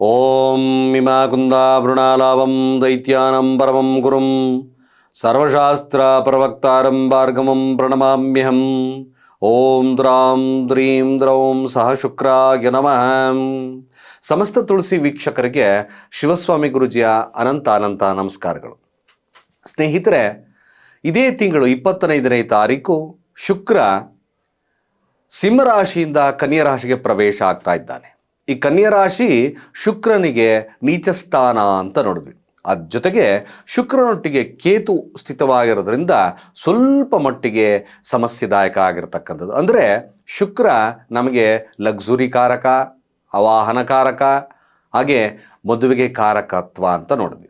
ಓಂ ಇಮಾಕುಂದಾಭೃಣಾಲಾಭಂ ದೈತ್ಯಾನಂ ಪರಮಂ ಗುರುಂ ಸರ್ವಶಾಸ್ತ್ರ ಪ್ರವಕ್ತಾರಂ ಭಾರ್ಗವಂ ಪ್ರಣಮಾಮ್ಯಹಂ ಓಂ ದ್ರಾಂ ದ್ರೀಂ ದ್ರೌಂ ಸಹ ಶುಕ್ರಾಯ ನಮಃ ಸಮಸ್ತ ತುಳಸಿ ವೀಕ್ಷಕರಿಗೆ ಶಿವಸ್ವಾಮಿ ಗುರುಜಿಯ ಅನಂತ ಅನಂತ ನಮಸ್ಕಾರಗಳು. ಸ್ನೇಹಿತರೆ, ಇದೇ ತಿಂಗಳು ಇಪ್ಪತ್ತೈದನೇ ತಾರೀಕು ಶುಕ್ರ ಸಿಂಹರಾಶಿಯಿಂದ ಕನ್ಯಾ ರಾಶಿಗೆ ಪ್ರವೇಶ ಆಗ್ತಾ ಇದ್ದಾನೆ. ಈ ಕನ್ಯಾ ರಾಶಿ ಶುಕ್ರನಿಗೆ ನೀಚ ಸ್ಥಾನ ಅಂತ ನೋಡಿದ್ವಿ. ಅದ ಜೊತೆಗೆ ಶುಕ್ರನೊಟ್ಟಿಗೆ ಕೇತು ಸ್ಥಿತವಾಗಿರೋದ್ರಿಂದ ಸ್ವಲ್ಪ ಮಟ್ಟಿಗೆ ಸಮಸ್ಯೆದಾಯಕ ಆಗಿರತಕ್ಕಂಥದ್ದು. ಅಂದರೆ ಶುಕ್ರ ನಮಗೆ ಲಕ್ಸುರಿ ಕಾರಕ, ಆವಾಹನ ಕಾರಕ, ಹಾಗೆ ಮದುವೆಗೆ ಕಾರಕತ್ವ ಅಂತ ನೋಡಿದ್ವಿ.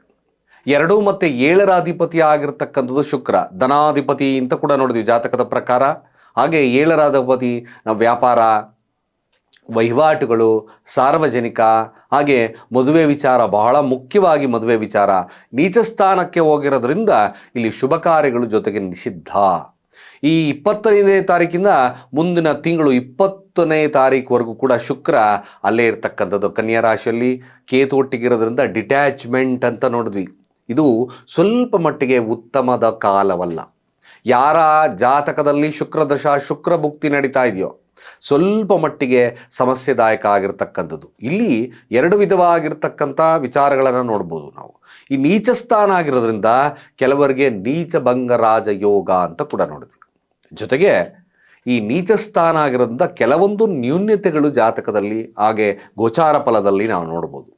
ಎರಡು ಮತ್ತು ಏಳರ ಅಧಿಪತಿ ಆಗಿರ್ತಕ್ಕಂಥದ್ದು ಶುಕ್ರ. ಧನಾಧಿಪತಿ ಅಂತ ಕೂಡ ನೋಡಿದ್ವಿ ಜಾತಕದ ಪ್ರಕಾರ. ಹಾಗೆ ಏಳರ ಅಧಿಪತಿ ವ್ಯಾಪಾರ ವಹಿವಾಟುಗಳು, ಸಾರ್ವಜನಿಕ, ಹಾಗೆ ಮದುವೆ ವಿಚಾರ ಬಹಳ ಮುಖ್ಯವಾಗಿ ಮದುವೆ ವಿಚಾರ ನೀಚ ಸ್ಥಾನಕ್ಕೆ ಹೋಗಿರೋದ್ರಿಂದ ಇಲ್ಲಿ ಶುಭ ಕಾರ್ಯಗಳು ಜೊತೆಗೆ ನಿಷಿದ್ಧ. ಈ ಇಪ್ಪತ್ತೈದನೇ ತಾರೀಕಿಂದ ಮುಂದಿನ ತಿಂಗಳು ಇಪ್ಪತ್ತನೇ ತಾರೀಕುವರೆಗೂ ಕೂಡ ಶುಕ್ರ ಅಲ್ಲೇ ಇರತಕ್ಕಂಥದ್ದು. ಕನ್ಯಾ ರಾಶಿಯಲ್ಲಿ ಕೇತು ಒಟ್ಟಿಗಿರೋದ್ರಿಂದ ಡಿಟ್ಯಾಚ್ಮೆಂಟ್ ಅಂತ ನೋಡಿದ್ವಿ. ಇದು ಸ್ವಲ್ಪ ಮಟ್ಟಿಗೆ ಉತ್ತಮದ ಕಾಲವಲ್ಲ. ಯಾರ ಜಾತಕದಲ್ಲಿ ಶುಕ್ರದಶ, ಶುಕ್ರ ಭುಕ್ತಿ ನಡೀತಾ ಇದೆಯೋ ಸ್ವಲ್ಪ ಮಟ್ಟಿಗೆ ಸಮಸ್ಯೆದಾಯಕ ಆಗಿರ್ತಕ್ಕಂಥದ್ದು ಇಲ್ಲಿ ಎರಡು ವಿಧವಾಗಿರ್ತಕ್ಕಂಥ ವಿಚಾರಗಳನ್ನು ನೋಡ್ಬೋದು ನಾವು. ಈ ನೀಚ ಸ್ಥಾನ ಆಗಿರೋದ್ರಿಂದ ಕೆಲವರಿಗೆ ನೀಚ ಭಂಗರಾಜ ಯೋಗ ಅಂತ ಕೂಡ ನೋಡಿದ್ವಿ. ಜೊತೆಗೆ ಈ ನೀಚ ಸ್ಥಾನ ಆಗಿರೋದ್ರಿಂದ ಕೆಲವೊಂದು ನ್ಯೂನ್ಯತೆಗಳು ಜಾತಕದಲ್ಲಿ, ಹಾಗೆ ಗೋಚಾರ ಫಲದಲ್ಲಿ ನಾವು ನೋಡ್ಬೋದು.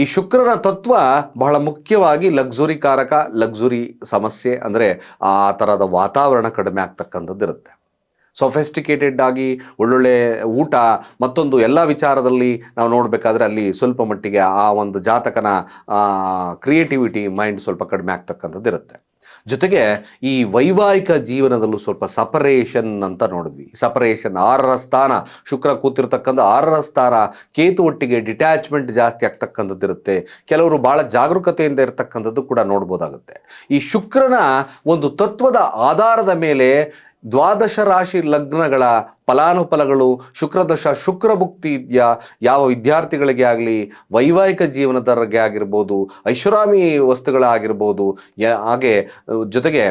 ಈ ಶುಕ್ರನ ತತ್ವ ಬಹಳ ಮುಖ್ಯವಾಗಿ ಲಕ್ಸುರಿ ಕಾರಕ ಲಕ್ಸುರಿ ಸಮಸ್ಯೆ ಅಂದರೆ ಆ ಥರದ ವಾತಾವರಣ ಕಡಿಮೆ ಆಗ್ತಕ್ಕಂಥದ್ದು ಇರುತ್ತೆ ಸೊಫೆಸ್ಟಿಕೇಟೆಡ್ ಆಗಿ ಒಳ್ಳೊಳ್ಳೆ ಊಟ, ಮತ್ತೊಂದು ಎಲ್ಲ ವಿಚಾರದಲ್ಲಿ ನಾವು ನೋಡಬೇಕಾದ್ರೆ ಅಲ್ಲಿ ಸ್ವಲ್ಪ ಮಟ್ಟಿಗೆ ಆ ಒಂದು ಜಾತಕನ ಕ್ರಿಯೇಟಿವಿಟಿ ಮೈಂಡ್ ಸ್ವಲ್ಪ ಕಡಿಮೆ ಆಗ್ತಕ್ಕಂಥದ್ದು ಇರುತ್ತೆ. ಜೊತೆಗೆ ಈ ವೈವಾಹಿಕ ಜೀವನದಲ್ಲೂ ಸ್ವಲ್ಪ ಸಪರೇಷನ್ ಅಂತ ನೋಡಿದ್ವಿ. ಸಪರೇಷನ್ ಆರರ ಸ್ಥಾನ, ಶುಕ್ರ ಕೂತಿರ್ತಕ್ಕಂಥ ಆರರ ಸ್ಥಾನ, ಕೇತು ಒಟ್ಟಿಗೆ ಡಿಟ್ಯಾಚ್ಮೆಂಟ್ ಜಾಸ್ತಿ ಆಗ್ತಕ್ಕಂಥದ್ದು ಇರುತ್ತೆ. ಕೆಲವರು ಬಹಳ ಜಾಗರೂಕತೆಯಿಂದ ಇರತಕ್ಕಂಥದ್ದು ಕೂಡ ನೋಡ್ಬೋದಾಗುತ್ತೆ. ಈ ಶುಕ್ರನ ಒಂದು ತತ್ವದ ಆಧಾರದ ಮೇಲೆ ದ್ವಾದಶ ರಾಶಿ ಲಗ್ನಗಳ ಫಲಾನುಫಲಗಳು ಶುಕ್ರದಶ ಶುಕ್ರ ಭುಕ್ತಿ ಇದೆಯಾ? ಯಾವ ವಿದ್ಯಾರ್ಥಿಗಳಿಗೆ ಆಗಲಿ, ವೈವಾಹಿಕ ಜೀವನದವರಿಗೆ ಆಗಿರ್ಬೋದು, ಐಷಾರಾಮಿ ವಸ್ತುಗಳಾಗಿರ್ಬೋದು ಹಾಗೆ ಜೊತೆಗೆ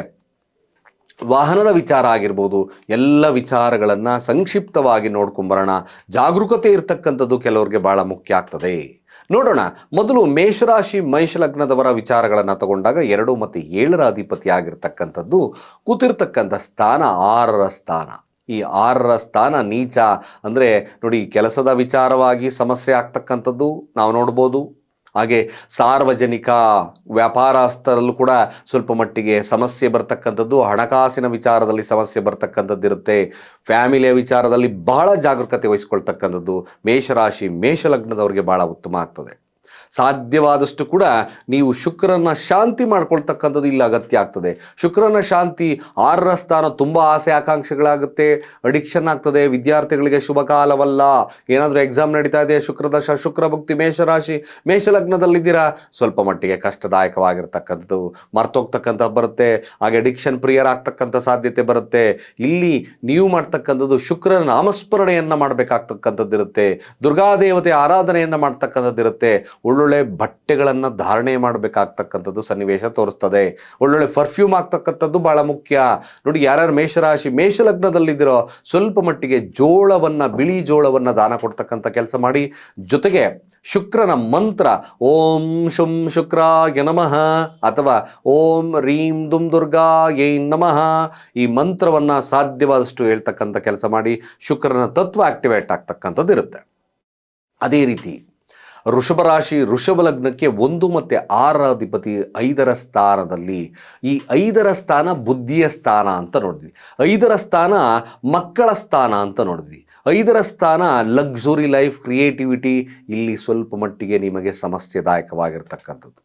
ವಾಹನದ ವಿಚಾರ ಆಗಿರ್ಬೋದು, ಎಲ್ಲ ವಿಚಾರಗಳನ್ನು ಸಂಕ್ಷಿಪ್ತವಾಗಿ ನೋಡ್ಕೊಂಬರೋಣ. ಜಾಗರೂಕತೆ ಇರತಕ್ಕಂಥದ್ದು ಕೆಲವ್ರಿಗೆ ಭಾಳ ಮುಖ್ಯ ಆಗ್ತದೆ. ನೋಡೋಣ. ಮೊದಲು ಮೇಷರಾಶಿ ಮೇಷಲಗ್ನದವರ ವಿಚಾರಗಳನ್ನು ತಗೊಂಡಾಗ ಎರಡು ಮತ್ತು ಏಳರ ಅಧಿಪತಿ ಆಗಿರ್ತಕ್ಕಂಥದ್ದು ಕೂತಿರ್ತಕ್ಕಂಥ ಸ್ಥಾನ ಆರರ ಸ್ಥಾನ. ಈ ಆರರ ಸ್ಥಾನ ನೀಚ ಅಂದರೆ ನೋಡಿ ಕೆಲಸದ ವಿಚಾರವಾಗಿ ಸಮಸ್ಯೆ ಆಗ್ತಕ್ಕಂಥದ್ದು ನಾವು ನೋಡ್ಬೋದು. ಹಾಗೆ ಸಾರ್ವಜನಿಕ ವ್ಯಾಪಾರಸ್ಥರಲ್ಲೂ ಕೂಡ ಸ್ವಲ್ಪ ಮಟ್ಟಿಗೆ ಸಮಸ್ಯೆ ಬರ್ತಕ್ಕಂಥದ್ದು, ಹಣಕಾಸಿನ ವಿಚಾರದಲ್ಲಿ ಸಮಸ್ಯೆ ಬರ್ತಕ್ಕಂಥದ್ದು ಇರುತ್ತೆ ಫ್ಯಾಮಿಲಿಯ ವಿಚಾರದಲ್ಲಿ ಬಹಳ ಜಾಗರೂಕತೆ ವಹಿಸ್ಕೊಳ್ತಕ್ಕಂಥದ್ದು. ಮೇಷರಾಶಿ, ಮೇಷಲಗ್ನದವರಿಗೆ ಬಹಳ ಉತ್ತಮ ಆಗ್ತದೆ. ಸಾಧ್ಯವಾದಷ್ಟು ಕೂಡ ನೀವು ಶುಕ್ರನ ಶಾಂತಿ ಮಾಡ್ಕೊಳ್ತಕ್ಕಂಥದ್ದು ಇಲ್ಲಿ ಅಗತ್ಯ ಆಗ್ತದೆ. ಶುಕ್ರನ ಶಾಂತಿ ಆರರ ಸ್ಥಾನ ತುಂಬ ಆಸೆ ಆಕಾಂಕ್ಷೆಗಳಾಗುತ್ತೆ. ಅಡಿಕ್ಷನ್ ಆಗ್ತದೆ, ವಿದ್ಯಾರ್ಥಿಗಳಿಗೆ ಶುಭ ಕಾಲವಲ್ಲ. ಏನಾದರೂ ಎಕ್ಸಾಮ್ ನಡೀತಾ ಇದೆ ಶುಕ್ರದಶ ಶುಕ್ರ ಭಕ್ತಿ ಮೇಷರಾಶಿ ಮೇಷಲಗ್ನದಲ್ಲಿದ್ದೀರಾ ಸ್ವಲ್ಪ ಮಟ್ಟಿಗೆ ಕಷ್ಟದಾಯಕವಾಗಿರ್ತಕ್ಕಂಥದ್ದು ಮರ್ತೋಗ್ತಕ್ಕಂಥ ಬರುತ್ತೆ. ಹಾಗೆ ಅಡಿಕ್ಷನ್ ಪ್ರಿಯರಾಗ್ತಕ್ಕಂಥ ಸಾಧ್ಯತೆ ಬರುತ್ತೆ. ಇಲ್ಲಿ ನೀವು ಮಾಡ್ತಕ್ಕಂಥದ್ದು ಶುಕ್ರನ ನಾಮಸ್ಮರಣೆಯನ್ನು ಮಾಡಬೇಕಾಗ್ತಕ್ಕಂಥದ್ದಿರುತ್ತೆ. ದುರ್ಗಾದೇವತೆ ಆರಾಧನೆಯನ್ನು ಮಾಡ್ತಕ್ಕಂಥದ್ದು ಇರುತ್ತೆ ಒಳ್ಳೊಳ್ಳೆ ಬಟ್ಟೆಗಳನ್ನು ಧಾರಣೆ ಮಾಡಬೇಕಾಗ್ತಕ್ಕಂಥದ್ದು ಸನ್ನಿವೇಶ ತೋರಿಸ್ತದೆ. ಒಳ್ಳೊಳ್ಳೆ ಪರ್ಫ್ಯೂಮ್ ಆಗ್ತಕ್ಕಂಥದ್ದು ಬಹಳ ಮುಖ್ಯ. ನೋಡಿ, ಯಾರ್ಯಾರು ಮೇಷರಾಶಿ, ಮೇಷಲಗ್ನದಲ್ಲಿದ್ದೀರೋ, ಸ್ವಲ್ಪ ಮಟ್ಟಿಗೆ ಜೋಳವನ್ನು, ಬಿಳಿ ಜೋಳವನ್ನು ದಾನ ಕೊಡ್ತಕ್ಕಂಥ ಕೆಲಸ ಮಾಡಿ. ಜೊತೆಗೆ ಶುಕ್ರನ ಮಂತ್ರ, ಓಂ ಶುಂ ಶುಕ್ರಾಯ ನಮಃ ಅಥವಾ ಓಂ ರೀಂ ದುಂ ದುರ್ಗಾ ಯೈ ನಮಃ ಈ ಮಂತ್ರವನ್ನು ಸಾಧ್ಯವಾದಷ್ಟು ಹೇಳ್ತಕ್ಕಂಥ ಕೆಲಸ ಮಾಡಿ ಶುಕ್ರನ ತತ್ವ ಆಕ್ಟಿವೇಟ್ ಆಗ್ತಕ್ಕಂಥದ್ದು ಇರುತ್ತೆ ಅದೇ ರೀತಿ ವೃಷಭ ರಾಶಿ ಋಷಭ ಲಗ್ನಕ್ಕೆ ಒಂದು ಮತ್ತು ಆರಾಧಿಪತಿ ಐದರ ಸ್ಥಾನದಲ್ಲಿ. ಈ ಐದರ ಸ್ಥಾನ ಬುದ್ಧಿಯ ಸ್ಥಾನ ಅಂತ ನೋಡಿದ್ವಿ. ಐದರ ಸ್ಥಾನ ಮಕ್ಕಳ ಸ್ಥಾನ ಅಂತ ನೋಡಿದ್ವಿ. ಐದರ ಸ್ಥಾನ ಲಕ್ಸುರಿ ಲೈಫ್, ಕ್ರಿಯೇಟಿವಿಟಿ ಇಲ್ಲಿ ಸ್ವಲ್ಪ ಮಟ್ಟಿಗೆ ನಿಮಗೆ ಸಮಸ್ಯೆದಾಯಕವಾಗಿರ್ತಕ್ಕಂಥದ್ದು.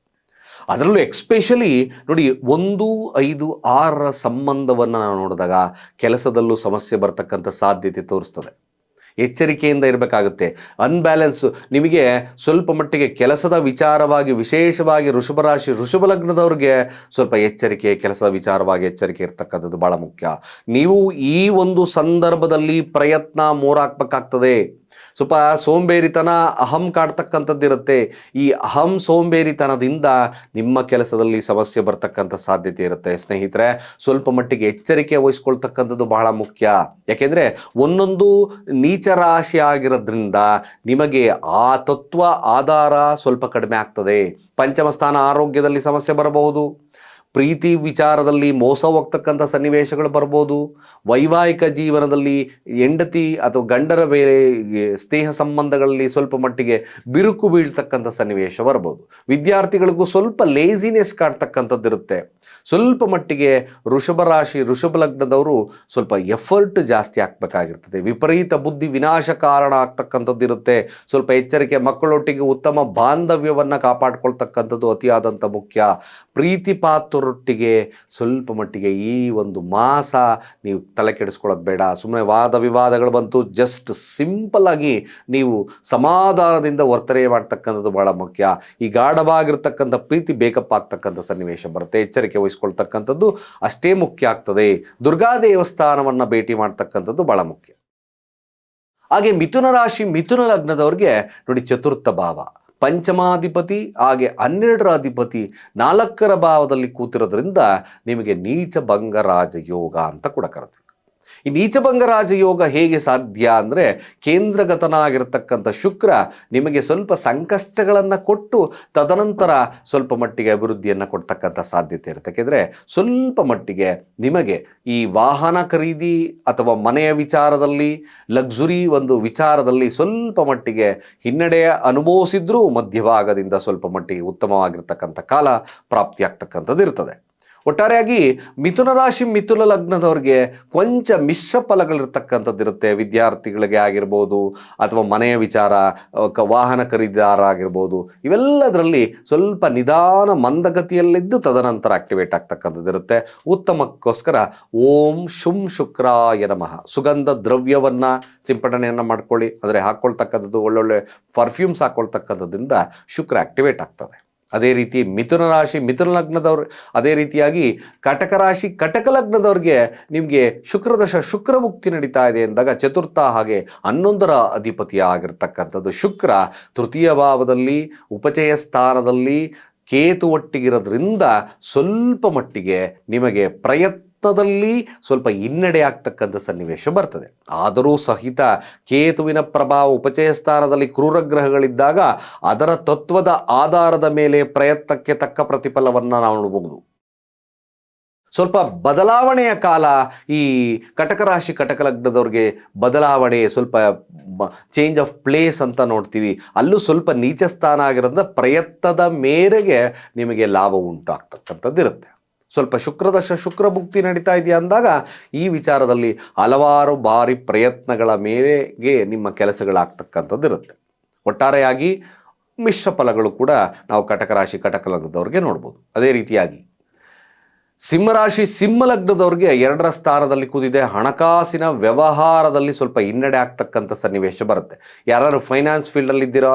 ಅದರಲ್ಲೂ ಎಕ್ಸ್ಪೆಷಲಿ ನೋಡಿ ಒಂದು, ಐದು, ಆರರ ಸಂಬಂಧವನ್ನು ನಾವು ನೋಡಿದಾಗ ಕೆಲಸದಲ್ಲೂ ಸಮಸ್ಯೆ ಬರ್ತಕ್ಕಂಥ ಸಾಧ್ಯತೆ ತೋರಿಸ್ತದೆ. ಎಚ್ಚರಿಕೆಯಿಂದ ಇರಬೇಕಾಗುತ್ತೆ. ಅನ್ಬ್ಯಾಲೆನ್ಸು ನಿಮಗೆ ಸ್ವಲ್ಪ ಮಟ್ಟಿಗೆ ಕೆಲಸದ ವಿಚಾರವಾಗಿ, ವಿಶೇಷವಾಗಿ ಋಷಭ ರಾಶಿ ಋಷಭ ಲಗ್ನದವ್ರಿಗೆ ಸ್ವಲ್ಪ ಎಚ್ಚರಿಕೆ, ಕೆಲಸದ ವಿಚಾರವಾಗಿ ಎಚ್ಚರಿಕೆ ಇರ್ತಕ್ಕಂಥದ್ದು ಭಾಳ ಮುಖ್ಯ. ನೀವು ಈ ಒಂದು ಸಂದರ್ಭದಲ್ಲಿ ಪ್ರಯತ್ನ ಮೋರಾಕ್ಬೇಕಾಗ್ತದೆ ಸ್ವಲ್ಪ ಸೋಂಬೇರಿತನ ಅಹಂ ಕಾಡ್ತಕ್ಕಂಥದ್ದಿರುತ್ತೆ. ಈ ಅಹಂ ಸೋಂಬೇರಿತನದಿಂದ ನಿಮ್ಮ ಕೆಲಸದಲ್ಲಿ ಸಮಸ್ಯೆ ಬರ್ತಕ್ಕಂಥ ಸಾಧ್ಯತೆ ಇರುತ್ತೆ. ಸ್ನೇಹಿತರೆ, ಸ್ವಲ್ಪ ಮಟ್ಟಿಗೆ ಎಚ್ಚರಿಕೆ ವಹಿಸ್ಕೊಳ್ತಕ್ಕಂಥದ್ದು ಬಹಳ ಮುಖ್ಯ. ಯಾಕೆಂದರೆ ಒಂದೊಂದು ನೀಚ ರಾಶಿ ಆಗಿರೋದ್ರಿಂದ ನಿಮಗೆ ಆ ತತ್ವ, ಆಧಾರ ಸ್ವಲ್ಪ ಕಡಿಮೆ ಆಗ್ತದೆ. ಪಂಚಮಸ್ಥಾನ ಆರೋಗ್ಯದಲ್ಲಿ ಸಮಸ್ಯೆ ಬರಬಹುದು. ಪ್ರೀತಿ ವಿಚಾರದಲ್ಲಿ ಮೋಸ ಹೋಗ್ತಕ್ಕಂಥ ಸನ್ನಿವೇಶಗಳು ಬರ್ಬೋದು. ವೈವಾಹಿಕ ಜೀವನದಲ್ಲಿ ಹೆಂಡತಿ ಅಥವಾ ಗಂಡರ ಬೇರೆ ಸ್ನೇಹ ಸಂಬಂಧಗಳಲ್ಲಿ ಸ್ವಲ್ಪ ಮಟ್ಟಿಗೆ ಬಿರುಕು ಬೀಳ್ತಕ್ಕಂಥ ಸನ್ನಿವೇಶ ಬರ್ಬೋದು. ವಿದ್ಯಾರ್ಥಿಗಳಿಗೂ ಸ್ವಲ್ಪ ಲೇಸಿನೆಸ್ ಕಾಡ್ತಕ್ಕಂಥದ್ದಿರುತ್ತೆ ಸ್ವಲ್ಪ ಮಟ್ಟಿಗೆ ಋಷಭ ರಾಶಿ ಋಷಭ ಲಗ್ನದವರು ಸ್ವಲ್ಪ ಎಫರ್ಟ್ ಜಾಸ್ತಿ ಹಾಕಬೇಕಾಗಿರ್ತದೆ. ವಿಪರೀತ ಬುದ್ಧಿ ವಿನಾಶ ಕಾರಣ ಆಗ್ತಕ್ಕಂಥದ್ದಿರುತ್ತೆ ಸ್ವಲ್ಪ ಎಚ್ಚರಿಕೆ, ಮಕ್ಕಳೊಟ್ಟಿಗೆ ಉತ್ತಮ ಬಾಂಧವ್ಯವನ್ನು ಕಾಪಾಡ್ಕೊಳ್ತಕ್ಕಂಥದ್ದು ಅತಿಯಾದಂಥ ಮುಖ್ಯ. ಪ್ರೀತಿ ಪಾತ್ರರೊಟ್ಟಿಗೆ ಸ್ವಲ್ಪ ಮಟ್ಟಿಗೆ ಈ ಒಂದು ಮಾಸ ನೀವು ತಲೆ ಕೆಡಿಸ್ಕೊಳ್ಳೋದು ಬೇಡ. ಸುಮ್ಮನೆ ವಾದ ವಿವಾದಗಳು ಬಂತು ಜಸ್ಟ್ ಸಿಂಪಲ್ ಆಗಿ ನೀವು ಸಮಾಧಾನದಿಂದ ವರ್ತನೆ ಮಾಡ್ತಕ್ಕಂಥದ್ದು ಬಹಳ ಮುಖ್ಯ. ಈ ಗಾಢವಾಗಿರ್ತಕ್ಕಂಥ ಪ್ರೀತಿ ಬೇಕಪ್ಪ ಆಗ್ತಕ್ಕಂಥ ಸನ್ನಿವೇಶ ಬರುತ್ತೆ. ಎಚ್ಚರಿಕೆ ವಹಿಸ್ಕೊಳ್ತಕ್ಕಂಥದ್ದು ಅಷ್ಟೇ ಮುಖ್ಯ ಆಗ್ತದೆ. ದುರ್ಗಾ ದೇವಸ್ಥಾನವನ್ನು ಭೇಟಿ ಮಾಡ್ತಕ್ಕಂಥದ್ದು ಬಹಳ ಮುಖ್ಯ. ಹಾಗೆ ಮಿಥುನ ರಾಶಿ ಮಿಥುನ ಲಗ್ನದವ್ರಿಗೆ ನೋಡಿ ಚತುರ್ಥ ಭಾವ. ಪಂಚಮಾಧಿಪತಿ, ಹಾಗೆ ಹನ್ನೆರಡರ ಅಧಿಪತಿ, ನಾಲ್ಕರ ಭಾವದಲ್ಲಿ ಕೂತಿರೋದ್ರಿಂದ ನಿಮಗೆ ನೀಚ ಭಂಗರಾಜ ಯೋಗ ಅಂತ ಕೂಡ ಕರೆದ್ವಿ ಈ ನೀಚಭಂಗ ರಾಜಯೋಗ ಹೇಗೆ ಸಾಧ್ಯ ಅಂದರೆ ಕೇಂದ್ರಗತನಾಗಿರ್ತಕ್ಕಂಥ ಶುಕ್ರ ನಿಮಗೆ ಸ್ವಲ್ಪ ಸಂಕಷ್ಟಗಳನ್ನು ಕೊಟ್ಟು ತದನಂತರ ಸ್ವಲ್ಪ ಮಟ್ಟಿಗೆ ಅಭಿವೃದ್ಧಿಯನ್ನು ಕೊಡ್ತಕ್ಕಂಥ ಸಾಧ್ಯತೆ ಇರುತ್ತೆ. ಯಾಕೆಂದರೆ ಸ್ವಲ್ಪ ಮಟ್ಟಿಗೆ ನಿಮಗೆ ಈ ವಾಹನ ಖರೀದಿ ಅಥವಾ ಮನೆಯ ವಿಚಾರದಲ್ಲಿ, ಲಕ್ಸುರಿ ಒಂದು ವಿಚಾರದಲ್ಲಿ ಸ್ವಲ್ಪ ಮಟ್ಟಿಗೆ ಹಿನ್ನಡೆಯ ಅನುಭವಿಸಿದ್ರೂ ಮಧ್ಯಭಾಗದಿಂದ ಸ್ವಲ್ಪ ಮಟ್ಟಿಗೆ ಉತ್ತಮವಾಗಿರ್ತಕ್ಕಂಥ ಕಾಲ ಪ್ರಾಪ್ತಿಯಾಗ್ತಕ್ಕಂಥದ್ದು ಇರ್ತದೆ ಒಟ್ಟಾರೆಯಾಗಿ ಮಿಥುನ ರಾಶಿ ಮಿಥುನ ಲಗ್ನದವ್ರಿಗೆ ಕೊಂಚ ಮಿಶ್ರ ಫಲಗಳಿರ್ತಕ್ಕಂಥದ್ದು ಇರುತ್ತೆ. ವಿದ್ಯಾರ್ಥಿಗಳಿಗೆ ಆಗಿರ್ಬೋದು ಅಥವಾ ಮನೆಯ ವಿಚಾರ ವಾಹನ ಖರೀದಿದಾರ ಆಗಿರ್ಬೋದು ಇವೆಲ್ಲದರಲ್ಲಿ ಸ್ವಲ್ಪ ನಿಧಾನ ಮಂದಗತಿಯಲ್ಲಿದ್ದು ತದನಂತರ ಆಕ್ಟಿವೇಟ್ ಆಗ್ತಕ್ಕಂಥದ್ದು ಇರುತ್ತೆ. ಉತ್ತಮಕ್ಕೋಸ್ಕರ ಓಂ ಶುಂ ಶುಕ್ರಾಯ ನಮಃ. ಸುಗಂಧ ದ್ರವ್ಯವನ್ನು ಸಿಂಪಡಣೆಯನ್ನು ಮಾಡ್ಕೊಳ್ಳಿ. ಅಂದರೆ ಹಾಕ್ಕೊಳ್ತಕ್ಕಂಥದ್ದು ಒಳ್ಳೊಳ್ಳೆ ಪರ್ಫ್ಯೂಮ್ಸ್ ಹಾಕ್ಕೊಳ್ತಕ್ಕಂಥದ್ರಿಂದ ಶುಕ್ರ ಆಕ್ಟಿವೇಟ್ ಆಗ್ತದೆ. ಅದೇ ರೀತಿ ಮಿಥುನ ರಾಶಿ, ಮಿಥುನ ಲಗ್ನದವ್ರು, ಅದೇ ರೀತಿಯಾಗಿ ಕಟಕ ರಾಶಿ, ಕಟಕ ಲಗ್ನದವ್ರಿಗೆ ನಿಮಗೆ ಶುಕ್ರದಶ ಶುಕ್ರ ಮುಕ್ತಿ ನಡೀತಾ ಇದೆ ಎಂದಾಗ ಚತುರ್ಥ ಹಾಗೆ ಹನ್ನೊಂದರ ಅಧಿಪತಿ ಆಗಿರ್ತಕ್ಕಂಥದ್ದು. ಶುಕ್ರ ತೃತೀಯ ಭಾವದಲ್ಲಿ, ಉಪಚಯ ಸ್ಥಾನದಲ್ಲಿ ಕೇತು ಒಟ್ಟಿಗಿರೋದ್ರಿಂದ ಸ್ವಲ್ಪ ಮಟ್ಟಿಗೆ ನಿಮಗೆ ಪ್ರಯತ್ನದಲ್ಲಿ ಸ್ವಲ್ಪ ಹಿನ್ನಡೆ ಆಗ್ತಕ್ಕಂಥ ಸನ್ನಿವೇಶ ಬರ್ತದೆ. ಆದರೂ ಸಹಿತ ಕೇತುವಿನ ಪ್ರಭಾವ ಉಪಚಯ ಸ್ಥಾನದಲ್ಲಿ ಕ್ರೂರ ಗ್ರಹಗಳಿದ್ದಾಗ ಅದರ ತತ್ವದ ಆಧಾರದ ಮೇಲೆ ಪ್ರಯತ್ನಕ್ಕೆ ತಕ್ಕ ಪ್ರತಿಫಲವನ್ನು ನಾವು ನೋಡಬಹುದು. ಸ್ವಲ್ಪ ಬದಲಾವಣೆಯ ಕಾಲ ಈ ಕಟಕ ರಾಶಿ ಕಟಕ ಲಗ್ನದವ್ರಿಗೆ ಬದಲಾವಣೆ ಸ್ವಲ್ಪ ಚೇಂಜ್ ಆಫ್ ಪ್ಲೇಸ್ ಅಂತ ನೋಡ್ತೀವಿ. ಅಲ್ಲೂ ಸ್ವಲ್ಪ ನೀಚ ಸ್ಥಾನ ಆಗಿರೋದ್ರಿಂದ ಪ್ರಯತ್ನದ ಮೇರೆಗೆ ನಿಮಗೆ ಲಾಭ ಉಂಟಾಗ್ತಕ್ಕಂಥದ್ದು ಇರುತ್ತೆ ಸ್ವಲ್ಪ ಶುಕ್ರದಶ ಶುಕ್ರ ಭುಕ್ತಿ ನಡೀತಾ ಇದೆಯಾ ಅಂದಾಗ ಈ ವಿಚಾರದಲ್ಲಿ ಹಲವಾರು ಬಾರಿ ಪ್ರಯತ್ನಗಳ ಮೇರೆಗೆ ನಿಮ್ಮ ಕೆಲಸಗಳಾಗ್ತಕ್ಕಂಥದ್ದು ಇರುತ್ತೆ. ಒಟ್ಟಾರೆಯಾಗಿ ಮಿಶ್ರ ಫಲಗಳು ಕೂಡ ನಾವು ಕಟಕ ರಾಶಿ ಕಟಕ ಲಗ್ನದವ್ರಿಗೆ ನೋಡ್ಬೋದು. ಅದೇ ರೀತಿಯಾಗಿ ಸಿಂಹರಾಶಿ ಸಿಂಹ ಲಗ್ನದವ್ರಿಗೆ ಎರಡರ ಸ್ಥಾನದಲ್ಲಿ ಕೂದಿದೆ, ಹಣಕಾಸಿನ ವ್ಯವಹಾರದಲ್ಲಿ ಸ್ವಲ್ಪ ಹಿನ್ನಡೆ ಆಗ್ತಕ್ಕಂಥ ಸನ್ನಿವೇಶ ಬರುತ್ತೆ. ಯಾರು ಫೈನಾನ್ಸ್ ಫೀಲ್ಡಲ್ಲಿ ಇದ್ದೀರೋ?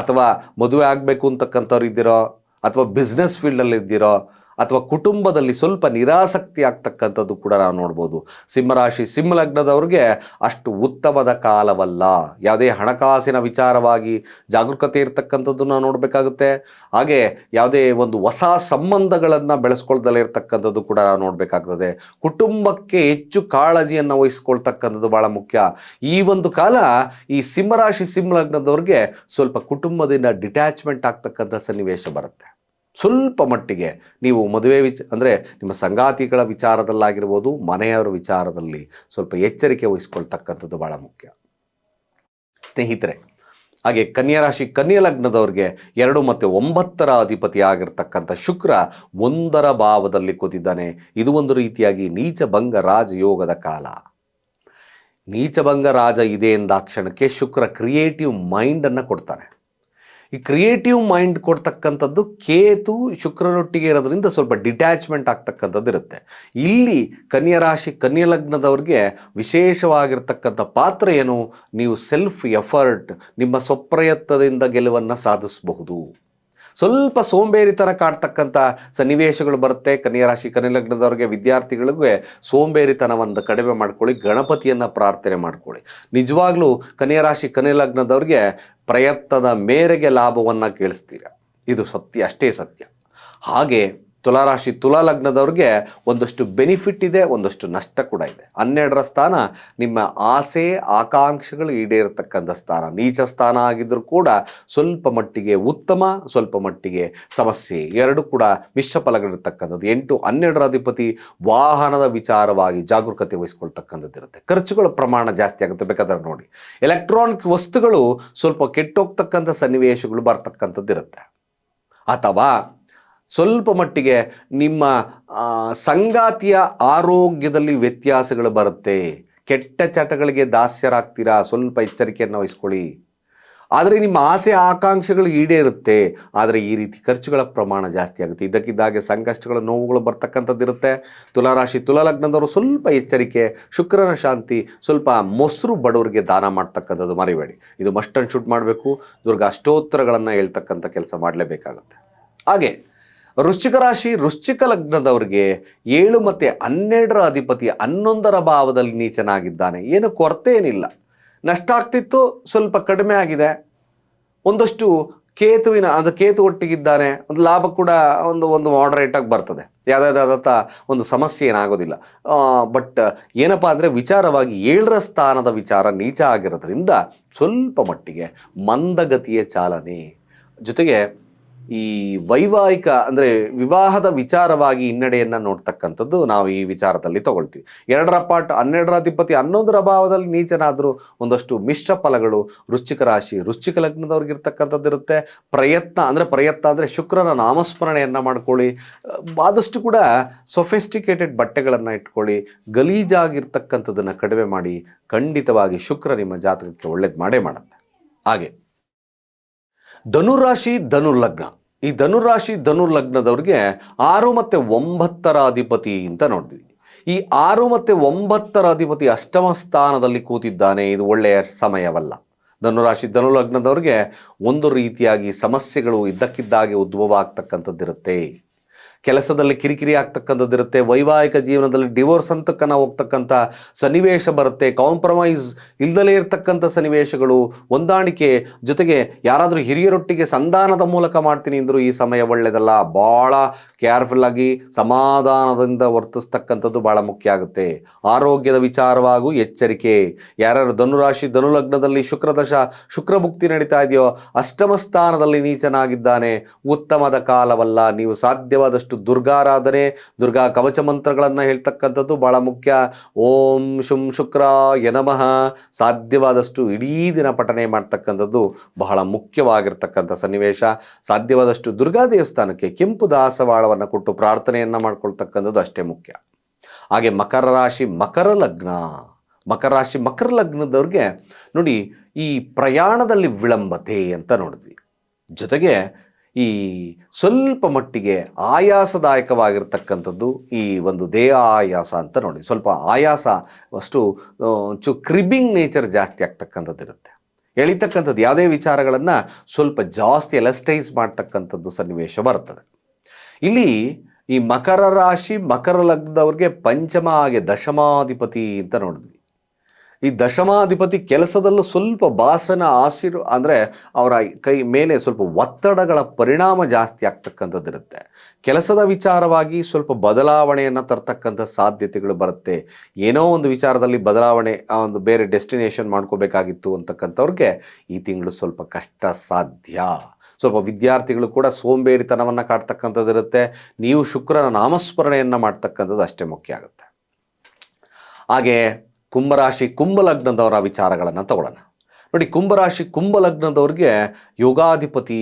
ಅಥವಾ ಮದುವೆ ಆಗಬೇಕು ಅಂತಕ್ಕಂಥವ್ರು ಇದ್ದೀರೋ? ಅಥವಾ ಬಿಸ್ನೆಸ್ ಫೀಲ್ಡಲ್ಲಿ ಇದ್ದೀರೋ? ಅಥವಾ ಕುಟುಂಬದಲ್ಲಿ ಸ್ವಲ್ಪ ನಿರಾಸಕ್ತಿ ಆಗ್ತಕ್ಕಂಥದ್ದು ಕೂಡ ನಾವು ನೋಡ್ಬೋದು. ಸಿಂಹರಾಶಿ ಸಿಂಹ ಲಗ್ನದವ್ರಿಗೆ ಅಷ್ಟು ಉತ್ತಮದ ಕಾಲವಲ್ಲ. ಯಾವುದೇ ಹಣಕಾಸಿನ ವಿಚಾರವಾಗಿ ಜಾಗರೂಕತೆ ಇರತಕ್ಕಂಥದ್ದು ನಾವು ನೋಡಬೇಕಾಗುತ್ತೆ. ಹಾಗೆ ಯಾವುದೇ ಒಂದು ಹೊಸ ಸಂಬಂಧಗಳನ್ನು ಬೆಳೆಸ್ಕೊಳ್ದಲೇ ಇರತಕ್ಕಂಥದ್ದು ಕೂಡ ನಾವು ನೋಡಬೇಕಾಗ್ತದೆ. ಕುಟುಂಬಕ್ಕೆ ಹೆಚ್ಚು ಕಾಳಜಿಯನ್ನು ವಹಿಸ್ಕೊಳ್ತಕ್ಕಂಥದ್ದು ಭಾಳ ಮುಖ್ಯ. ಈ ಒಂದು ಕಾಲ ಈ ಸಿಂಹರಾಶಿ ಸಿಂಹ ಲಗ್ನದವ್ರಿಗೆ ಸ್ವಲ್ಪ ಕುಟುಂಬದಿಂದ ಡಿಟ್ಯಾಚ್ಮೆಂಟ್ ಆಗ್ತಕ್ಕಂಥ ಸನ್ನಿವೇಶ ಬರುತ್ತೆ. ಸ್ವಲ್ಪ ಮಟ್ಟಿಗೆ ನೀವು ಮದುವೆ ವಿಚ, ಅಂದರೆ ನಿಮ್ಮ ಸಂಗಾತಿಗಳ ವಿಚಾರದಲ್ಲಾಗಿರ್ಬೋದು, ಮನೆಯವರ ವಿಚಾರದಲ್ಲಿ ಸ್ವಲ್ಪ ಎಚ್ಚರಿಕೆ ವಹಿಸ್ಕೊಳ್ತಕ್ಕಂಥದ್ದು ಭಾಳ ಮುಖ್ಯ. ಸ್ನೇಹಿತರೆ, ಹಾಗೆ ಕನ್ಯಾ ರಾಶಿ, ಕನ್ಯಾ ಲಗ್ನದವ್ರಿಗೆ ಎರಡು ಮತ್ತು ಒಂಬತ್ತರ ಅಧಿಪತಿ ಆಗಿರ್ತಕ್ಕಂಥ ಶುಕ್ರ ಒಂದರ ಭಾವದಲ್ಲಿ ಕೂತಿದ್ದಾನೆ. ಇದು ಒಂದು ರೀತಿಯಾಗಿ ನೀಚಭಂಗ ರಾಜಯೋಗದ ಕಾಲ. ನೀಚಭಂಗ ರಾಜ ಇದೆ ಎಂದಾಕ್ಷಣಕ್ಕೆ ಶುಕ್ರ ಕ್ರಿಯೇಟಿವ್ ಮೈಂಡನ್ನು ಕೊಡ್ತಾನೆ. ಈ ಕ್ರಿಯೇಟಿವ್ ಮೈಂಡ್ ಕೊಡ್ತಕ್ಕಂಥದ್ದು ಕೇತು ಶುಕ್ರನೊಟ್ಟಿಗೆ ಇರೋದ್ರಿಂದ ಸ್ವಲ್ಪ ಡಿಟ್ಯಾಚ್ಮೆಂಟ್ ಆಗ್ತಕ್ಕಂಥದ್ದು ಇರುತ್ತೆ. ಇಲ್ಲಿ ಕನ್ಯಾ ರಾಶಿ, ಕನ್ಯಾ ಲಗ್ನದವ್ರಿಗೆ ವಿಶೇಷವಾಗಿರ್ತಕ್ಕಂಥ ಪಾತ್ರ ಏನು? ನೀವು ಸೆಲ್ಫ್ ಎಫರ್ಟ್ ನಿಮ್ಮ ಸ್ವಪ್ರಯತ್ನದಿಂದ ಗೆಲುವನ್ನು ಸಾಧಿಸಬಹುದು. ಸ್ವಲ್ಪ ಸೋಂಬೇರಿತನ ಕಾಡ್ತಕ್ಕಂಥ ಸನ್ನಿವೇಶಗಳು ಬರುತ್ತೆ. ಕನ್ಯಾ ರಾಶಿ ಲಗ್ನದವ್ರಿಗೆ ವಿದ್ಯಾರ್ಥಿಗಳಿಗೆ ಸೋಂಬೇರಿತನವನ್ನು ಕಡಿಮೆ ಮಾಡ್ಕೊಳ್ಳಿ. ಗಣಪತಿಯನ್ನು ಪ್ರಾರ್ಥನೆ ಮಾಡ್ಕೊಳ್ಳಿ. ನಿಜವಾಗ್ಲೂ ಕನ್ಯಾ ರಾಶಿ ಲಗ್ನದವ್ರಿಗೆ ಪ್ರಯತ್ನದ ಮೇರೆಗೆ ಲಾಭವನ್ನು ಕೇಳಿಸ್ತೀರ. ಇದು ಸತ್ಯ, ಅಷ್ಟೇ ಸತ್ಯ. ಹಾಗೆ ತುಲಾರಾಶಿ ತುಲಾ ಲಗ್ನದವ್ರಿಗೆ ಒಂದಷ್ಟು ಬೆನಿಫಿಟ್ ಇದೆ, ಒಂದಷ್ಟು ನಷ್ಟ ಕೂಡ ಇದೆ. ಹನ್ನೆರಡರ ಸ್ಥಾನ ನಿಮ್ಮ ಆಸೆ, ಆಕಾಂಕ್ಷೆಗಳು ಈಡೇರತಕ್ಕಂಥ ಸ್ಥಾನ. ನೀಚ ಸ್ಥಾನ ಆಗಿದ್ದರೂ ಕೂಡ ಸ್ವಲ್ಪ ಮಟ್ಟಿಗೆ ಉತ್ತಮ, ಸ್ವಲ್ಪ ಮಟ್ಟಿಗೆ ಸಮಸ್ಯೆ. ಎರಡು ಕೂಡ ಮಿಶ್ರ ಫಲಗಳಿರ್ತಕ್ಕಂಥದ್ದು. ಎಂಟು, ಹನ್ನೆರಡರ ಅಧಿಪತಿ ವಾಹನದ ವಿಚಾರವಾಗಿ ಜಾಗರೂಕತೆ ವಹಿಸ್ಕೊಳ್ತಕ್ಕಂಥದ್ದು ಇರುತ್ತೆ. ಖರ್ಚುಗಳ ಪ್ರಮಾಣ ಜಾಸ್ತಿ ಆಗುತ್ತೆ ಬೇಕಾದ್ರೆ ನೋಡಿ. ಎಲೆಕ್ಟ್ರಾನಿಕ್ ವಸ್ತುಗಳು ಸ್ವಲ್ಪ ಕೆಟ್ಟೋಗ್ತಕ್ಕಂಥ ಸನ್ನಿವೇಶಗಳು ಬರ್ತಕ್ಕಂಥದ್ದು ಇರುತ್ತೆ. ಅಥವಾ ಸ್ವಲ್ಪ ಮಟ್ಟಿಗೆ ನಿಮ್ಮ ಸಂಗಾತಿಯ ಆರೋಗ್ಯದಲ್ಲಿ ವ್ಯತ್ಯಾಸಗಳು ಬರುತ್ತೆ. ಕೆಟ್ಟ ಚಟಗಳಿಗೆ ದಾಸ್ಯರಾಗ್ತೀರಾ? ಸ್ವಲ್ಪ ಎಚ್ಚರಿಕೆಯನ್ನು ವಹಿಸ್ಕೊಳ್ಳಿ. ಆದರೆ ನಿಮ್ಮ ಆಸೆ, ಆಕಾಂಕ್ಷೆಗಳು ಈಡೇರುತ್ತೆ. ಆದರೆ ಈ ರೀತಿ ಖರ್ಚುಗಳ ಪ್ರಮಾಣ ಜಾಸ್ತಿ ಆಗುತ್ತೆ. ಇದಕ್ಕಿದ್ದಾಗೆ ಸಂಕಷ್ಟಗಳ, ನೋವುಗಳು ಬರ್ತಕ್ಕಂಥದ್ದಿರುತ್ತೆ ತುಲಾರಾಶಿ, ತುಲಾಲಗ್ನದವರು ಸ್ವಲ್ಪ ಎಚ್ಚರಿಕೆ, ಶುಕ್ರನ ಶಾಂತಿ, ಸ್ವಲ್ಪ ಮೊಸರು ಬಡವರಿಗೆ ದಾನ ಮಾಡ್ತಕ್ಕಂಥದ್ದು ಮರಿಬೇಡಿ. ಇದು ಮಸ್ಟ್ ಅಂಡ್ ಶೂಟ್ ಮಾಡಬೇಕು. ದುರ್ಗಾ ಅಷ್ಟೋತ್ತರಗಳನ್ನು ಹೇಳ್ತಕ್ಕಂಥ ಕೆಲಸ ಮಾಡಲೇಬೇಕಾಗುತ್ತೆ. ಹಾಗೆ ವೃಶ್ಚಿಕ ರಾಶಿ, ವೃಶ್ಚಿಕ ಲಗ್ನದವರಿಗೆ ಏಳು ಮತ್ತು ಹನ್ನೆರಡರ ಅಧಿಪತಿ ಹನ್ನೊಂದರ ಭಾವದಲ್ಲಿ ನೀಚನಾಗಿದ್ದಾನೆ. ಏನು ಕೊರತೆ ಏನಿಲ್ಲ. ನಷ್ಟ ಆಗ್ತಿತ್ತು, ಸ್ವಲ್ಪ ಕಡಿಮೆ ಆಗಿದೆ. ಒಂದಷ್ಟು ಕೇತುವಿನ, ಅದು ಕೇತು ಒಟ್ಟಿಗಿದ್ದಾನೆ, ಒಂದು ಲಾಭ ಕೂಡ ಒಂದು ಒಂದು ಮಾಡರೇಟಾಗಿ ಬರ್ತದೆ. ಯಾವುದಾದಂಥ ಒಂದು ಸಮಸ್ಯೆ ಏನಾಗೋದಿಲ್ಲ. ಬಟ್ ಏನಪ್ಪ ಅಂದರೆ ವಿಚಾರವಾಗಿ ಏಳರ ಸ್ಥಾನದ ವಿಚಾರ ನೀಚ ಆಗಿರೋದ್ರಿಂದ ಸ್ವಲ್ಪ ಮಟ್ಟಿಗೆ ಮಂದಗತಿಯ ಚಾಲನೆ. ಜೊತೆಗೆ ಈ ವೈವಾಹಿಕ ಅಂದರೆ ವಿವಾಹದ ವಿಚಾರವಾಗಿ ಹಿನ್ನಡೆಯನ್ನು ನೋಡ್ತಕ್ಕಂಥದ್ದು ನಾವು ಈ ವಿಚಾರದಲ್ಲಿ ತಗೊಳ್ತೀವಿ. ಎರಡರ ಪಾಟ್ ಹನ್ನೆರಡರ ಅಧಿಪತಿ ಹನ್ನೊಂದರ ಭಾವದಲ್ಲಿ ನೀಚನಾದರೂ ಒಂದಷ್ಟು ಮಿಶ್ರ ಫಲಗಳು ವೃಶ್ಚಿಕ ರಾಶಿ, ವೃಶ್ಚಿಕ ಲಗ್ನದವ್ರಿಗಿರ್ತಕ್ಕಂಥದ್ದು ಇರುತ್ತೆ. ಪ್ರಯತ್ನ ಅಂದರೆ ಪ್ರಯತ್ನ ಅಂದರೆ ಶುಕ್ರನ ನಾಮಸ್ಮರಣೆಯನ್ನು ಮಾಡ್ಕೊಳ್ಳಿ. ಆದಷ್ಟು ಕೂಡ ಸೊಫೆಸ್ಟಿಕೇಟೆಡ್ ಬಟ್ಟೆಗಳನ್ನು ಇಟ್ಕೊಳ್ಳಿ. ಗಲೀಜಾಗಿರ್ತಕ್ಕಂಥದ್ದನ್ನು ಕಡಿಮೆ ಮಾಡಿ ಖಂಡಿತವಾಗಿ ಶುಕ್ರ ನಿಮ್ಮ ಜಾತಕಕ್ಕೆ ಒಳ್ಳೇದು ಮಾಡೇ ಮಾಡುತ್ತೆ. ಹಾಗೆ. ಧನುರಾಶಿ ಧನುರ್ಲಗ್ನ. ಈ ಧನುರಾಶಿ ಧನುರ್ಲಗ್ನದವ್ರಿಗೆ ಆರು ಮತ್ತು ಒಂಬತ್ತರ ಅಧಿಪತಿ ಅಂತ ನೋಡಿದ್ವಿ ಈ ಆರು ಮತ್ತು ಒಂಬತ್ತರ ಅಧಿಪತಿ ಅಷ್ಟಮ ಸ್ಥಾನದಲ್ಲಿ ಕೂತಿದ್ದಾನೆ, ಇದು ಒಳ್ಳೆಯ ಸಮಯವಲ್ಲ. ಧನುರಾಶಿ ಧನುರ್ಲಗ್ನದವ್ರಿಗೆ ಒಂದು ರೀತಿಯಾಗಿ ಸಮಸ್ಯೆಗಳು ಇದ್ದಕ್ಕಿದ್ದಾಗೆ ಉದ್ಭವ ಆಗ್ತಕ್ಕಂಥದ್ದಿರುತ್ತೆ. ಕೆಲಸದಲ್ಲಿ ಕಿರಿಕಿರಿ ಆಗ್ತಕ್ಕಂಥದ್ದಿರುತ್ತೆ. ವೈವಾಹಿಕ ಜೀವನದಲ್ಲಿ ಡಿವೋರ್ಸ್ ಅಂತಕ್ಕನ ಹೋಗ್ತಕ್ಕಂಥ ಸನ್ನಿವೇಶ ಬರುತ್ತೆ. ಕಾಂಪ್ರಮೈಸ್ ಇಲ್ದಲೇ ಇರತಕ್ಕಂಥ ಸನ್ನಿವೇಶಗಳು, ಹೊಂದಾಣಿಕೆ ಜೊತೆಗೆ ಯಾರಾದರೂ ಹಿರಿಯರೊಟ್ಟಿಗೆ ಸಂಧಾನದ ಮೂಲಕ ಮಾಡ್ತೀನಿ ಅಂದರೂ ಈ ಸಮಯ ಒಳ್ಳೆಯದಲ್ಲ ಭಾಳ ಕೇರ್ಫುಲ್ ಆಗಿ ಸಮಾಧಾನದಿಂದ ವರ್ತಿಸ್ತಕ್ಕಂಥದ್ದು ಭಾಳ ಮುಖ್ಯ ಆಗುತ್ತೆ. ಆರೋಗ್ಯದ ವಿಚಾರವಾಗೂ ಎಚ್ಚರಿಕೆ. ಯಾರ್ಯಾರು ಧನುರಾಶಿ, ಧನುಲಗ್ನದಲ್ಲಿ ಶುಕ್ರದಶ ಶುಕ್ರಭುಕ್ತಿ ನಡೀತಾ ಇದೆಯೋ, ಅಷ್ಟಮ ಸ್ಥಾನದಲ್ಲಿ ನೀಚನಾಗಿದ್ದಾನೆ. ಉತ್ತಮದ ಕಾಲವಲ್ಲ. ನೀವು ಸಾಧ್ಯವಾದಷ್ಟು ದುರ್ಗಾರಾಧನೆ, ದುರ್ಗಾ ಕವಚ ಮಂತ್ರಗಳನ್ನು ಹೇಳ್ತಕ್ಕಂಥದ್ದು ಬಹಳ ಮುಖ್ಯ. ಓಂ ಶುಂ ಶುಕ್ರ ಯನಮಃ ಸಾಧ್ಯವಾದಷ್ಟು ಇಡೀ ದಿನ ಪಠನೆ ಮಾಡ್ತಕ್ಕಂಥದ್ದು ಬಹಳ ಮುಖ್ಯವಾಗಿರ್ತಕ್ಕಂಥ ಸನ್ನಿವೇಶ. ಸಾಧ್ಯವಾದಷ್ಟು ದುರ್ಗಾ ದೇವಸ್ಥಾನಕ್ಕೆ ಕೆಂಪು ದಾಸವಾಳವನ್ನು ಕೊಟ್ಟು ಪ್ರಾರ್ಥನೆಯನ್ನು ಮಾಡ್ಕೊಳ್ತಕ್ಕಂಥದ್ದು ಅಷ್ಟೇ ಮುಖ್ಯ. ಹಾಗೆ ಮಕರ ರಾಶಿ, ಮಕರ ಲಗ್ನ. ಮಕರ ರಾಶಿ, ಮಕರ ಲಗ್ನದವ್ರಿಗೆ ನೋಡಿ ಈ ಪ್ರಯಾಣದಲ್ಲಿ ವಿಳಂಬತೆ ಅಂತ ನೋಡಿದ್ವಿ. ಜೊತೆಗೆ ಈ ಸ್ವಲ್ಪ ಮಟ್ಟಿಗೆ ಆಯಾಸದಾಯಕವಾಗಿರ್ತಕ್ಕಂಥದ್ದು ಈ ಒಂದು ದೇಹ ಆಯಾಸ ಅಂತ ನೋಡಿ. ಸ್ವಲ್ಪ ಆಯಾಸ ಅಷ್ಟು ಚು ಕ್ರಿಬಿಂಗ್ ನೇಚರ್ ಜಾಸ್ತಿ ಆಗ್ತಕ್ಕಂಥದ್ದು ಇರುತ್ತೆ ಎಳಿತಕ್ಕಂಥದ್ದು ಯಾವುದೇ ವಿಚಾರಗಳನ್ನು ಸ್ವಲ್ಪ ಜಾಸ್ತಿ ಎಲಸ್ಟೈಸ್ ಮಾಡ್ತಕ್ಕಂಥದ್ದು ಸನ್ನಿವೇಶ ಬರ್ತದೆ. ಇಲ್ಲಿ ಈ ಮಕರ ರಾಶಿ ಮಕರ ಲಗ್ನದವ್ರಿಗೆ ಪಂಚಮ ಹಾಗೆ ದಶಮಾಧಿಪತಿ ಅಂತ ನೋಡಿದ್ವಿ. ಈ ದಶಮಾಧಿಪತಿ ಕೆಲಸದಲ್ಲೂ ಸ್ವಲ್ಪ ಬಾಸನ ಆಶೀರ್ ಅಂದರೆ ಅವರ ಕೈ ಮೇಲೆ ಸ್ವಲ್ಪ ಒತ್ತಡಗಳ ಪರಿಣಾಮ ಜಾಸ್ತಿ ಆಗ್ತಕ್ಕಂಥದ್ದಿರುತ್ತೆ. ಕೆಲಸದ ವಿಚಾರವಾಗಿ ಸ್ವಲ್ಪ ಬದಲಾವಣೆಯನ್ನು ತರ್ತಕ್ಕಂಥ ಸಾಧ್ಯತೆಗಳು ಬರುತ್ತೆ. ಏನೋ ಒಂದು ವಿಚಾರದಲ್ಲಿ ಬದಲಾವಣೆ ಒಂದು ಬೇರೆ ಡೆಸ್ಟಿನೇಷನ್ ಮಾಡ್ಕೋಬೇಕಾಗಿತ್ತು ಅಂತಕ್ಕಂಥವ್ರಿಗೆ ಈ ತಿಂಗಳು ಸ್ವಲ್ಪ ಕಷ್ಟ ಸಾಧ್ಯ. ಸ್ವಲ್ಪ ವಿದ್ಯಾರ್ಥಿಗಳು ಕೂಡ ಸೋಂಬೇರಿತನವನ್ನು ಕಾಡ್ತಕ್ಕಂಥದ್ದಿರುತ್ತೆ. ನೀವು ಶುಕ್ರನ ನಾಮಸ್ಮರಣೆಯನ್ನು ಮಾಡ್ತಕ್ಕಂಥದ್ದು ಅಷ್ಟೇ ಮುಖ್ಯ ಆಗುತ್ತೆ. ಹಾಗೆ ಕುಂಭರಾಶಿ ಕುಂಭಲಗ್ನದವರ ವಿಚಾರಗಳನ್ನು ತಗೊಳ್ಳೋಣ. ನೋಡಿ, ಕುಂಭರಾಶಿ ಕುಂಭಲಗ್ನದವ್ರಿಗೆ ಯೋಗಾಧಿಪತಿ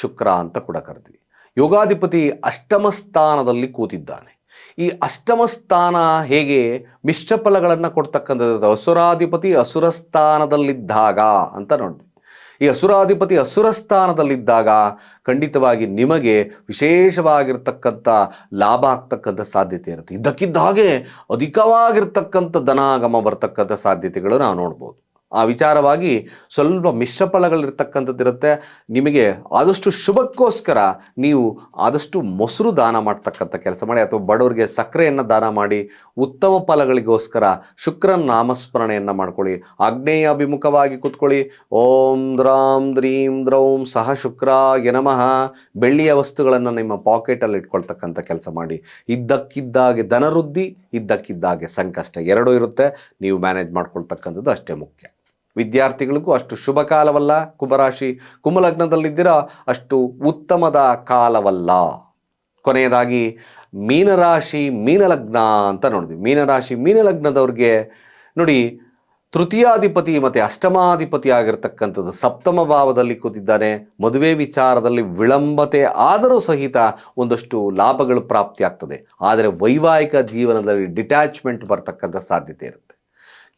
ಶುಕ್ರ ಅಂತ ಕೂಡ ಕರಿತೀವಿ. ಯೋಗಾಧಿಪತಿ ಅಷ್ಟಮ ಸ್ಥಾನದಲ್ಲಿ ಕೂತಿದ್ದಾನೆ. ಈ ಅಷ್ಟಮ ಸ್ಥಾನ ಹೇಗೆ? ಮಿಶ್ರ ಫಲಗಳನ್ನು ಕೊಡ್ತಕ್ಕಂಥದ್ದು, ಅಸುರಾಧಿಪತಿ ಅಸುರ ಸ್ಥಾನದಲ್ಲಿದ್ದಾಗ ಅಂತ ನೋಡಿ ಈ ಅಸುರಾಧಿಪತಿ ಅಸುರ ಸ್ಥಾನದಲ್ಲಿದ್ದಾಗ ಖಂಡಿತವಾಗಿ ನಿಮಗೆ ವಿಶೇಷವಾಗಿರ್ತಕ್ಕಂಥ ಲಾಭ ಆಗ್ತಕ್ಕಂಥ ಸಾಧ್ಯತೆ ಇರುತ್ತೆ. ಇದ್ದಕ್ಕಿದ್ದ ಹಾಗೆ ಅಧಿಕವಾಗಿರ್ತಕ್ಕಂಥ ಧನಾಗಮ ಬರ್ತಕ್ಕಂಥ ಸಾಧ್ಯತೆಗಳು ನಾವು ನೋಡ್ಬೋದು. ಆ ವಿಚಾರವಾಗಿ ಸ್ವಲ್ಪ ಮಿಶ್ರ ಫಲಗಳಿರ್ತಕ್ಕಂಥದ್ದು ಇರುತ್ತೆ. ನಿಮಗೆ ಆದಷ್ಟು ಶುಭಕ್ಕೋಸ್ಕರ ನೀವು ಆದಷ್ಟು ಮೊಸರು ದಾನ ಮಾಡ್ತಕ್ಕಂಥ ಕೆಲಸ ಮಾಡಿ ಅಥವಾ ಬಡವರಿಗೆ ಸಕ್ಕರೆಯನ್ನು ದಾನ ಮಾಡಿ ಉತ್ತಮ ಫಲಗಳಿಗೋಸ್ಕರ ಶುಕ್ರನ ನಾಮಸ್ಮರಣೆಯನ್ನು ಮಾಡ್ಕೊಳ್ಳಿ. ಆಗ್ನೇಯ ಅಭಿಮುಖವಾಗಿ ಕೂತ್ಕೊಳ್ಳಿ. ಓಂ ದ್ರಾಂ ದ್ರೀಂ ದ್ರೌಂ ಸಹ ಶುಕ್ರ ಯನಮಃ ಬೆಳ್ಳಿಯ ವಸ್ತುಗಳನ್ನು ನಿಮ್ಮ ಪಾಕೆಟಲ್ಲಿ ಇಟ್ಕೊಳ್ತಕ್ಕಂಥ ಕೆಲಸ ಮಾಡಿ. ಇದ್ದಕ್ಕಿದ್ದಾಗೆ ಧನವೃದ್ಧಿ, ಇದ್ದಕ್ಕಿದ್ದಾಗೆ ಸಂಕಷ್ಟ ಎರಡೂ ಇರುತ್ತೆ. ನೀವು ಮ್ಯಾನೇಜ್ ಮಾಡ್ಕೊಳ್ತಕ್ಕಂಥದ್ದು ಅಷ್ಟೇ ಮುಖ್ಯ. ವಿದ್ಯಾರ್ಥಿಗಳಿಗೂ ಅಷ್ಟು ಶುಭ ಕಾಲವಲ್ಲ. ಕುಂಭರಾಶಿ ಕುಂಭಲಗ್ನದಲ್ಲಿದ್ದೀರಾ ಅಷ್ಟು ಉತ್ತಮದ ಕಾಲವಲ್ಲ. ಕೊನೆಯದಾಗಿ, ಮೀನರಾಶಿ ಮೀನಲಗ್ನ ಅಂತ ನೋಡಿದ್ವಿ. ಮೀನರಾಶಿ ಮೀನಲಗ್ನದವ್ರಿಗೆ ನೋಡಿ, ತೃತೀಯಾಧಿಪತಿ ಮತ್ತು ಅಷ್ಟಮಾಧಿಪತಿ ಆಗಿರ್ತಕ್ಕಂಥದ್ದು ಸಪ್ತಮ ಭಾವದಲ್ಲಿ ಕೂತಿದ್ದಾನೆ. ಮದುವೆ ವಿಚಾರದಲ್ಲಿ ವಿಳಂಬತೆ ಆದರೂ ಸಹಿತ ಒಂದಷ್ಟು ಲಾಭಗಳು ಪ್ರಾಪ್ತಿಯಾಗ್ತದೆ. ಆದರೆ ವೈವಾಹಿಕ ಜೀವನದಲ್ಲಿ ಡಿಟ್ಯಾಚ್ಮೆಂಟ್ ಬರ್ತಕ್ಕಂಥ ಸಾಧ್ಯತೆ ಇರುತ್ತೆ.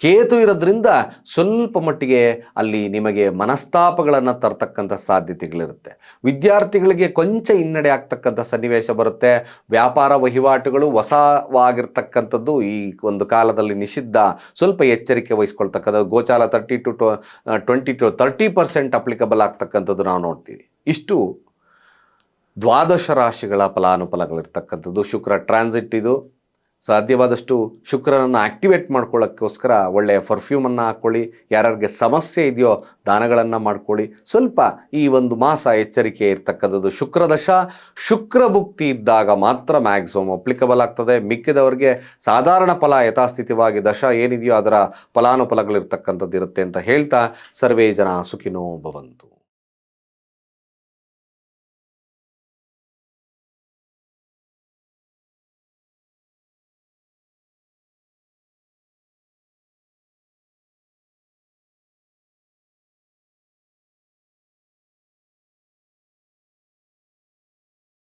ಕೇತು ಇರೋದ್ರಿಂದ ಸ್ವಲ್ಪ ಮಟ್ಟಿಗೆ ಅಲ್ಲಿ ನಿಮಗೆ ಮನಸ್ತಾಪಗಳನ್ನು ತರ್ತಕ್ಕಂಥ ಸಾಧ್ಯತೆಗಳಿರುತ್ತೆ. ವಿದ್ಯಾರ್ಥಿಗಳಿಗೆ ಕೊಂಚ ಹಿನ್ನಡೆ ಆಗ್ತಕ್ಕಂಥ ಸನ್ನಿವೇಶ ಬರುತ್ತೆ. ವ್ಯಾಪಾರ ವಹಿವಾಟುಗಳು ಹೊಸವಾಗಿರ್ತಕ್ಕಂಥದ್ದು ಈ ಒಂದು ಕಾಲದಲ್ಲಿ ನಿಷಿದ್ಧ. ಸ್ವಲ್ಪ ಎಚ್ಚರಿಕೆ ವಹಿಸ್ಕೊಳ್ತಕ್ಕಂಥದ್ದು. ಗೋಚಾಲ thirty to twenty to thirty percent applicable ಆಗ್ತಕ್ಕಂಥದ್ದು ನಾವು ನೋಡ್ತೀವಿ. ಇಷ್ಟು ದ್ವಾದಶ ರಾಶಿಗಳ ಫಲಾನುಫಲಗಳಿರ್ತಕ್ಕಂಥದ್ದು. ಶುಕ್ರ ಟ್ರಾನ್ಸಿಟ್ ಇದು. ಸಾಧ್ಯವಾದಷ್ಟು ಶುಕ್ರನನ್ನು ಆಕ್ಟಿವೇಟ್ ಮಾಡ್ಕೊಳ್ಳೋಕ್ಕೋಸ್ಕರ ಒಳ್ಳೆಯ ಪರ್ಫ್ಯೂಮನ್ನು ಹಾಕ್ಕೊಳ್ಳಿ. ಯಾರ್ಯಾರಿಗೆ ಸಮಸ್ಯೆ ಇದೆಯೋ ದಾನಗಳನ್ನು ಮಾಡ್ಕೊಳ್ಳಿ. ಸ್ವಲ್ಪ ಈ ಒಂದು ಮಾಸ ಎಚ್ಚರಿಕೆ ಇರ್ತಕ್ಕಂಥದ್ದು ಶುಕ್ರದಶ ಶುಕ್ರ ಭುಕ್ತಿ ಇದ್ದಾಗ ಮಾತ್ರ ಮ್ಯಾಕ್ಸಿಮಮ್ ಅಪ್ಲಿಕಬಲ್ ಆಗ್ತದೆ. ಮಿಕ್ಕಿದವರಿಗೆ ಸಾಧಾರಣ ಫಲ ಯಥಾಸ್ಥಿತಿವಾಗಿ ದಶ ಏನಿದೆಯೋ ಅದರ ಫಲಾನುಫಲಗಳಿರ್ತಕ್ಕಂಥದ್ದು ಇರುತ್ತೆ ಅಂತ ಹೇಳ್ತಾ ಸರ್ವೇ ಜನ ಸುಖಿನೋ ಭವಂತು.